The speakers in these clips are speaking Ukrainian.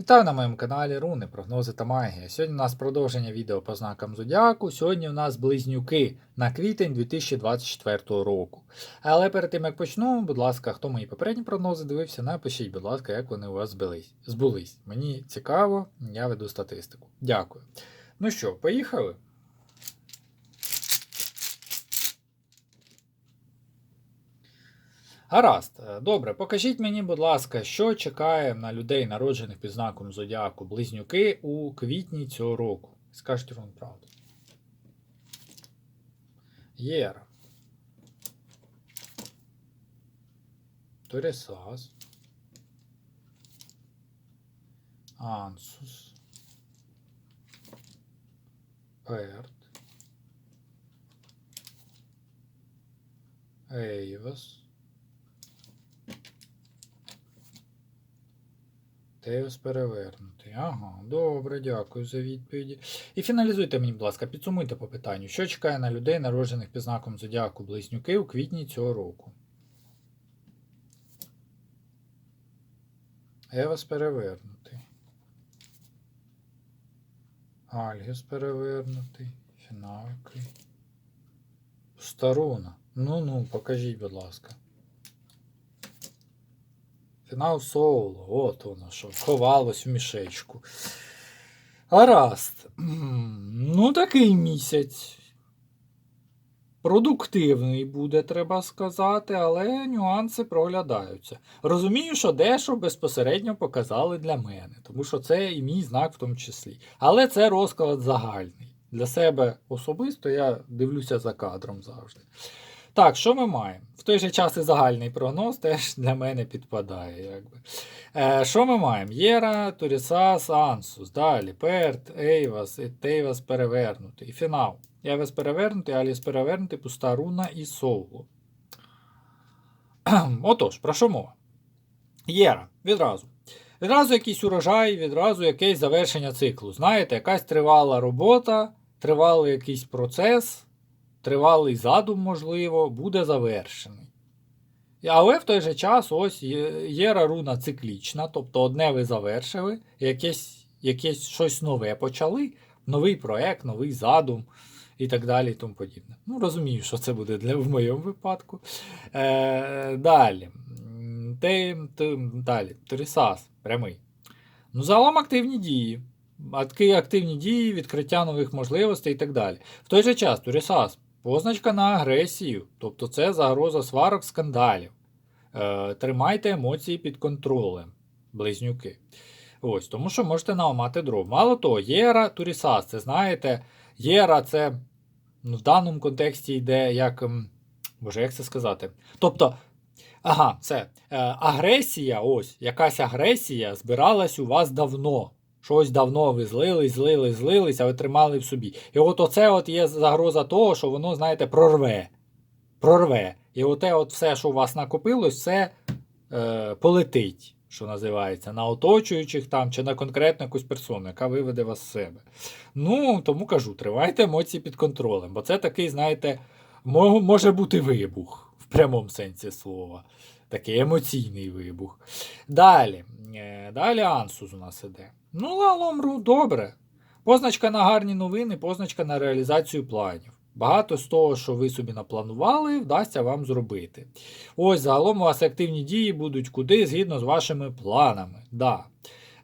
Вітаю на моєму каналі Руни, прогнози та магія. Сьогодні у нас продовження відео по знакам Зодіаку. Сьогодні у нас близнюки на квітень 2024 року. Але перед тим як почну, будь ласка, хто мої попередні прогнози дивився, напишіть, будь ласка, як вони у вас збились. збулись. Мені цікаво, я веду статистику. Дякую. Ну що, поїхали? Гаразд, Е, добре, покажіть мені, будь ласка, що чекає на людей, народжених під знаком Зодіаку Близнюки у квітні цього року. Скажіть вам правду. Єра. Торісас. Ансус. Перт. Ейвас. Теос перевернутий. Ага, добре, дякую за відповіді. І фіналізуйте мені, будь ласка, підсумуйте по питанню, що чекає на людей, народжених під знаком Зодіаку Близнюки у квітні цього року. Евас перевернутий. Альгіс перевернутий. Фіналки. Старуна. Ну-ну, покажіть, будь ласка. Фінал Соулу. От воно що. Ховалось в мішечку. Гаразд. Ну, такий місяць. Продуктивний буде, треба сказати, але нюанси проглядаються. Розумію, що дещо безпосередньо показали для мене, тому що це і мій знак в тому числі. Але це розклад загальний. Для себе особисто я дивлюся за кадром завжди. Так, що ми маємо? В той же час і загальний прогноз теж для мене підпадає. Якби. Е, що ми маємо? Єра, Турісас, Ансус. Далі Перт, Ейвас, Тейвас перевернутий. Фінал. Ейвас перевернутий, Аліс перевернутий, пуста руна і Соулу. Отож, про що мова? Єра, відразу. Відразу якийсь урожай, відразу якесь завершення циклу. Знаєте, якась тривала робота, тривалий якийсь процес тривалий задум, можливо, буде завершений. Але в той же час ось є, є руна циклічна, тобто одне ви завершили, якесь, якесь щось нове почали, новий проект, новий задум і так далі. і тому подібне. Ну, розумію, що це буде для, в моєму випадку. Е, Далі. Те, те, далі. Торісас, прямий. Ну, загалом активні дії. Активні дії, відкриття нових можливостей і так далі. В той же час Торісас Позначка на агресію, тобто це загроза сварок скандалів. Е, Тримайте емоції під контролем, близнюки. Ось, Тому що можете наламати дров. Мало того, Єра Турісас, це знаєте, Єра це ну, в даному контексті йде як. Боже, як це сказати? Тобто, ага, це е, агресія, ось, якась агресія збиралась у вас давно. Щось давно ви злились, злились, злились, а ви тримали в собі. І от оце от є загроза того, що воно, знаєте, прорве. Прорве. І оте от все, що у вас накопилось, все е, полетить, що називається, на оточуючих там чи на конкретну якусь персону, яка виведе вас з себе. Ну, тому кажу, тримайте емоції під контролем, бо це такий, знаєте, може бути вибух в прямому сенсі слова. Такий емоційний вибух. Далі. Е, далі Ансус у нас іде. Ну, лаломру, добре. Позначка на гарні новини, позначка на реалізацію планів. Багато з того, що ви собі напланували, вдасться вам зробити. Ось загалом у вас активні дії будуть куди згідно з вашими планами. Да.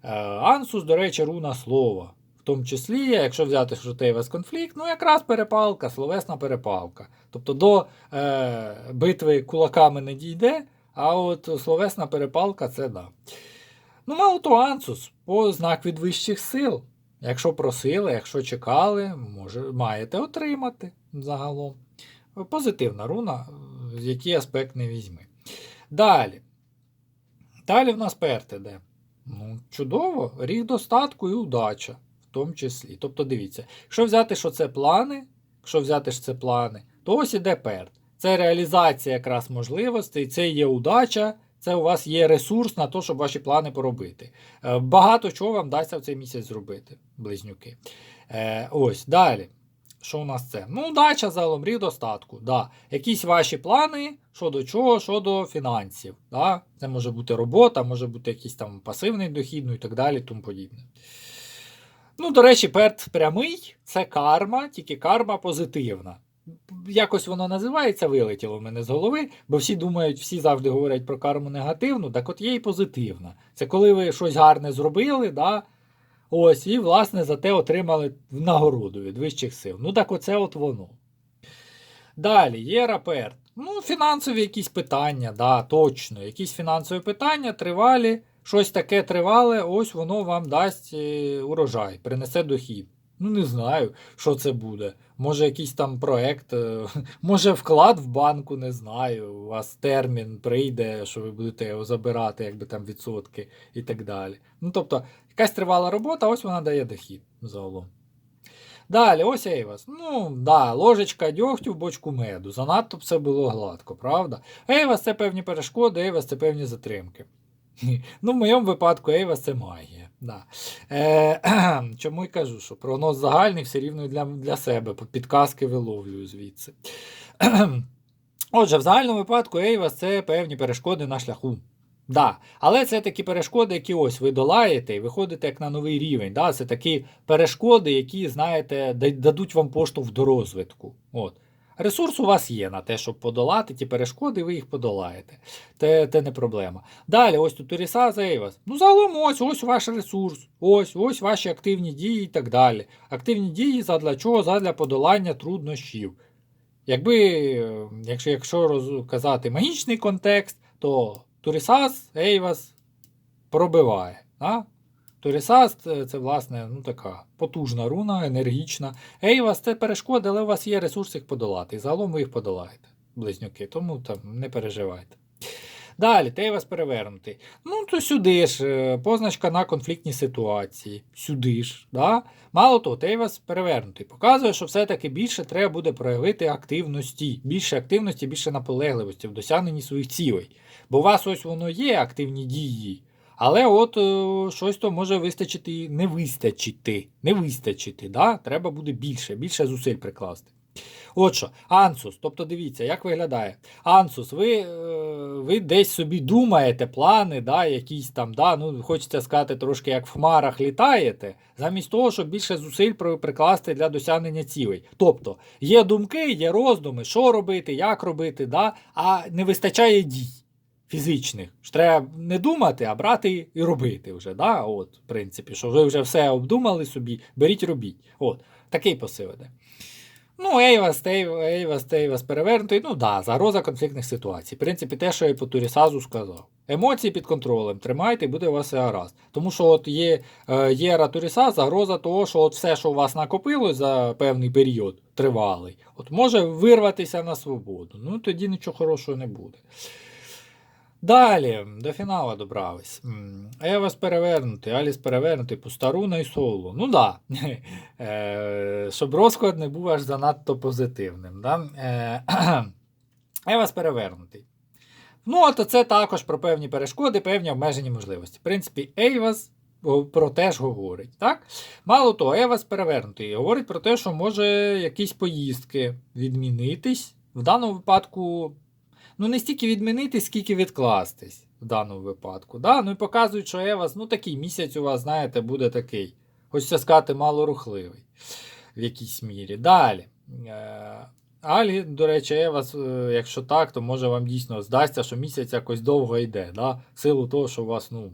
Е, Ансус, до речі, руна слова. В тому числі, якщо взяти те конфлікт, ну якраз перепалка, словесна перепалка. Тобто до е, битви кулаками не дійде, а от словесна перепалка це да. Ну, мало то Ансус, по знак від вищих сил. Якщо просили, якщо чекали, може, маєте отримати загалом. Позитивна руна, який аспект не візьми. Далі. Далі в нас перт іде. Ну, Чудово, рік достатку і удача, в тому числі. Тобто, дивіться, якщо взяти, що це плани, якщо взяти, що це плани, то ось іде перт. Це реалізація якраз можливостей, це є удача, це у вас є ресурс на те, щоб ваші плани поробити. Е, багато чого вам дасться в цей місяць зробити, близнюки. Е, ось, далі. Що у нас це? Ну, удача загалом, рік достатку. Да. Якісь ваші плани щодо чого, щодо фінансів. Да? Це може бути робота, може бути якийсь там пасивний дохід, ну і так далі, тому подібне. Ну, до речі, перт прямий це карма, тільки карма позитивна. Якось воно називається, вилетіло в мене з голови, бо всі думають, всі завжди говорять про карму негативну, так от є і позитивна. Це коли ви щось гарне зробили, да, ось, і, власне, за те отримали нагороду від вищих сил. Ну, так оце от воно. Далі, є раперт. Ну, фінансові якісь питання, да, точно. Якісь фінансові питання тривалі, щось таке тривале, ось воно вам дасть е, урожай, принесе дохід. Ну, не знаю, що це буде. Може, якийсь там проект, е, може вклад в банку, не знаю. У вас термін прийде, що ви будете його забирати, якби там відсотки і так далі. Ну, тобто, якась тривала робота, ось вона дає дохід загалом. Далі, ось Ейвас. Ну, да, ложечка дьогтю в бочку меду. Занадто все було гладко, правда? Ейвас це певні перешкоди, Ейвас це певні затримки. Ну, в моєму випадку Ейвас це магія. Да. Е, чому й кажу, що прогноз загальний все рівно для, для себе, підказки виловлюю звідси. Отже, в загальному випадку Ейвас це певні перешкоди на шляху. Да. Але це такі перешкоди, які ось ви долаєте і виходите як на новий рівень. Да? Це такі перешкоди, які, знаєте, дадуть вам поштовх до розвитку. От. Ресурс у вас є на те, щоб подолати ті перешкоди, ви їх подолаєте. Це, це не проблема. Далі, ось тут Туріса Зейвас. Ну, загалом ось, ось ваш ресурс, ось, ось ваші активні дії і так далі. Активні дії задля чого? Задля подолання труднощів. Якби, е, якщо, якщо роз- казати магічний контекст, то Турісас Ейвас пробиває. Да? Турісас це, власне, ну, така потужна руна, енергічна. Ейвас це перешкоди, але у вас є ресурс їх подолати. І загалом ви їх подолаєте, близнюки, тому там не переживайте. Далі, Тейвас перевернутий. Ну, то сюди ж, е, позначка на конфліктні ситуації. Сюди ж. Да? Мало того, Тейвас перевернутий. Показує, що все-таки більше треба буде проявити активності. Більше активності, більше наполегливості в досягненні своїх цілей. Бо у вас ось воно є активні дії. Але от е, щось то може вистачити і не вистачити. Не вистачити, да? треба буде більше, більше зусиль прикласти. От що, Ансус, тобто дивіться, як виглядає. Ансус, ви, е, ви десь собі думаєте, плани, да, якісь там, да, ну, хочеться сказати, трошки як в хмарах літаєте, замість того, щоб більше зусиль прикласти для досягнення цілей. Тобто, є думки, є роздуми, що робити, як робити, да, а не вистачає дій фізичних. Ж треба не думати, а брати і робити вже. Да? От, в принципі, що ви вже все обдумали собі, беріть, робіть. От, такий посил іде. Ну, Ейвас, Тейв- Ейвас, Тейвас перевернутий. Ну да, загроза конфліктних ситуацій. В принципі, те, що я по Турісазу сказав. Емоції під контролем, тримайте, буде у вас все гаразд. Тому що от є е, Єра Туріса, загроза того, що от все, що у вас накопилось за певний період тривалий, от може вирватися на свободу. Ну тоді нічого хорошого не буде. Далі, до фіналу добрались. Евас перевернутий, Аліс перевернутий, Пустаруна і Соло. Ну да. Е, Щоб розклад не був аж занадто позитивним. Да? Евас перевернутий. Ну, от це також про певні перешкоди, певні обмежені можливості. В принципі, Ейвас про те ж говорить. Так? Мало того, Евас перевернутий. Говорить про те, що може якісь поїздки відмінитись. В даному випадку ну не стільки відмінитись, скільки відкластись в даному випадку. Да? Ну і показують, що Евас, ну такий місяць у вас, знаєте, буде такий. Хочеться сказати, малорухливий в якійсь мірі. Далі. Е, Алі, до речі, Евас, е, якщо так, то може вам дійсно здасться, що місяць якось довго йде. Да? Силу того, що у вас ну, е,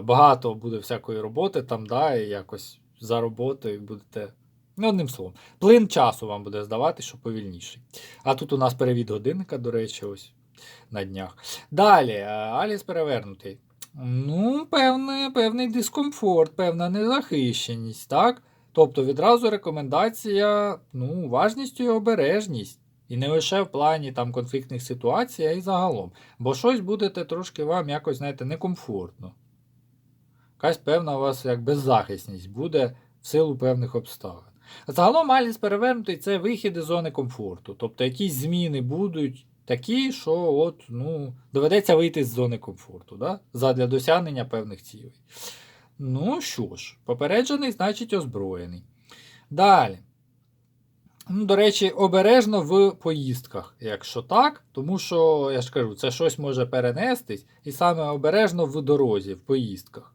багато буде всякої роботи там, да, і якось за роботою будете. Ну, одним словом, плин часу вам буде здавати, що повільніший. А тут у нас перевід годинника, до речі, ось на днях. Далі, е, Аліс перевернутий. Ну, певне, певний дискомфорт, певна незахищеність, так? Тобто відразу рекомендація, ну, уважність і обережність. І не лише в плані там конфліктних ситуацій, а й загалом. Бо щось будете трошки вам якось, знаєте, некомфортно. Якась певна у вас як беззахисність буде в силу певних обставин. Загалом Аліс перевернутий це вихід із зони комфорту. Тобто якісь зміни будуть такі, що от, ну, доведеться вийти з зони комфорту, да? задля досягнення певних цілей. Ну що ж, попереджений, значить озброєний. Далі. Ну, до речі, обережно в поїздках, якщо так, тому що, я ж кажу, це щось може перенестись, і саме обережно в дорозі, в поїздках.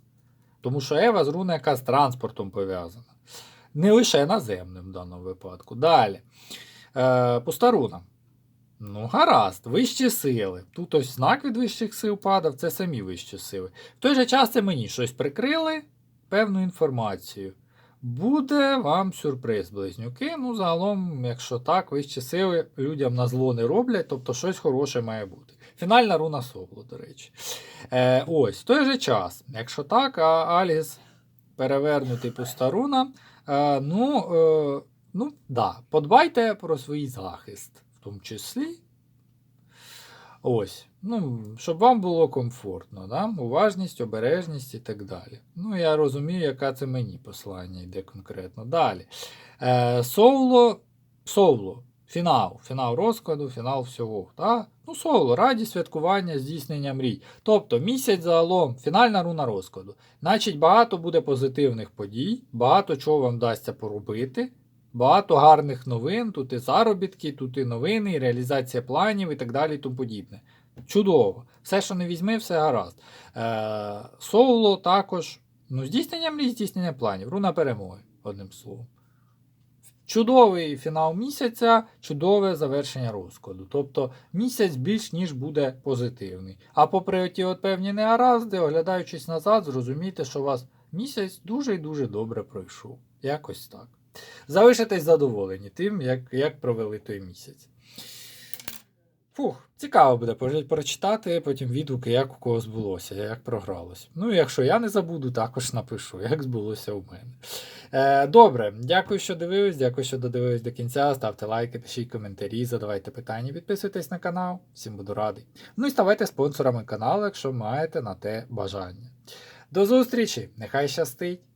Тому що Ева з яка з транспортом пов'язана. Не лише наземним в даному випадку. Далі. Е, пуста руна. Ну, гаразд, вищі сили. Тут ось знак від вищих сил падав, це самі вищі сили. В той же час це мені щось прикрили, певну інформацію. Буде вам сюрприз, близнюки. Ну, загалом, якщо так, вищі сили людям на зло не роблять, тобто щось хороше має бути. Фінальна руна Собло, до речі. Е, ось, в той же час, якщо так, а Аліс перевернутий пуста руна. Е, ну, е, ну, да, подбайте про свій захист, в тому числі. Ось, ну, щоб вам було комфортно, да? уважність, обережність і так далі. Ну, я розумію, яка це мені послання йде конкретно. Далі. Е, Соуло, Соуло, фінал, фінал розкладу, фінал всього. Да? Ну, Соуло, радість, святкування, здійснення мрій. Тобто місяць загалом, фінальна руна розкладу. Значить, багато буде позитивних подій, багато чого вам вдасться поробити. Багато гарних новин, тут і заробітки, тут і новини, і реалізація планів і так далі і тому подібне. Чудово. Все, що не візьми, все гаразд. Е, Соуло також. Ну, здійснення мрій, здійснення планів. Руна перемоги, одним словом. Чудовий фінал місяця, чудове завершення розкладу. Тобто місяць більш ніж буде позитивний. А попри ті от певні негаразди, оглядаючись назад, зрозумійте, що у вас місяць дуже і дуже добре пройшов. Якось так. Залишитесь задоволені тим, як, як провели той місяць. Фух, цікаво буде прочитати потім відгуки, як у кого збулося, як програлось. Ну, якщо я не забуду, також напишу, як збулося у мене. Е, добре, дякую, що дивились, дякую, що додивились до кінця. Ставте лайки, пишіть коментарі, задавайте питання, підписуйтесь на канал, всім буду радий. Ну і ставайте спонсорами каналу, якщо маєте на те бажання. До зустрічі! Нехай щастить!